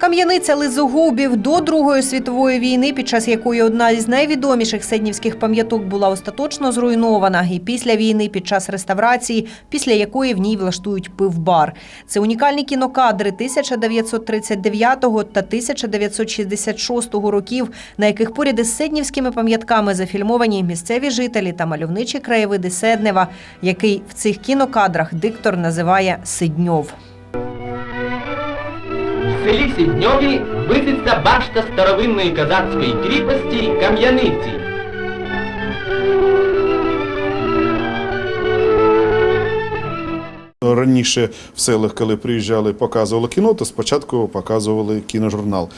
Кам'яниця Лизогубів до Другої світової війни, під час якої одна із найвідоміших седнівських пам'яток була остаточно зруйнована, і після війни, під час реставрації, після якої в ній влаштують пивбар. Це унікальні кінокадри 1939 та 1966 років, на яких поряд із седнівськими пам'ятками зафільмовані місцеві жителі та мальовничі краєвиди Седнева, який в цих кінокадрах диктор називає Сидньов. В селі Сідньові виситься башта старовинної казацької кріпості Кам'яниці. Раніше в селах, коли приїжджали, показували кіно, то спочатку показували кіножурнал.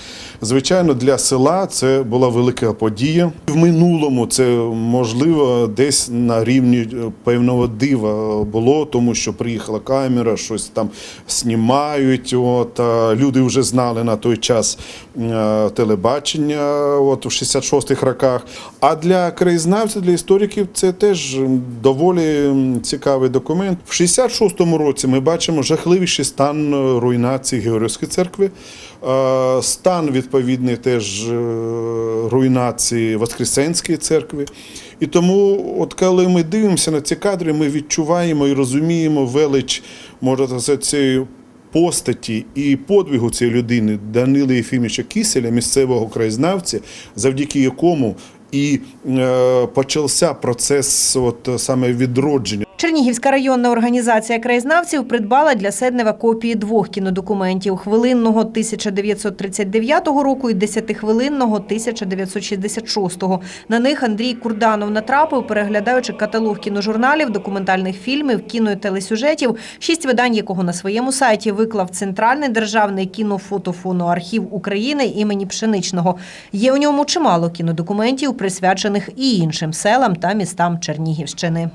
Звичайно, для села це була велика подія. В минулому це можливо десь на рівні е, певного дива було, тому що приїхала камера, щось там знімають. От, люди вже знали на той час е, телебачення от, у 66-х роках. А для краєзнавців, для істориків це теж доволі цікавий документ. В 66-му році ми бачимо жахливіший стан е, руйнації Георгіївської церкви, е, стан відповідний теж е, руйнації Воскресенської церкви. І тому, от коли ми дивимося на ці кадри, ми відчуваємо і розуміємо велич, можна сказати, цієї постаті і подвигу цієї людини Данила Єфімовича Кіселя, місцевого краєзнавця, завдяки якому і почався процес от, саме відродження. Чернігівська районна організація краєзнавців придбала для Седнева копії двох кінодокументів: хвилинного 1939 року і десятихвилинного 1966. На них Андрій Курданов натрапив, переглядаючи каталог кіножурналів, документальних фільмів, кіно і телесюжетів, шість видань якого на своєму сайті виклав Центральний державний кінофотофоноархів України імені Пшеничного. Є у ньому чимало кінодокументів, присвячених і іншим селам та містам Чернігівщини.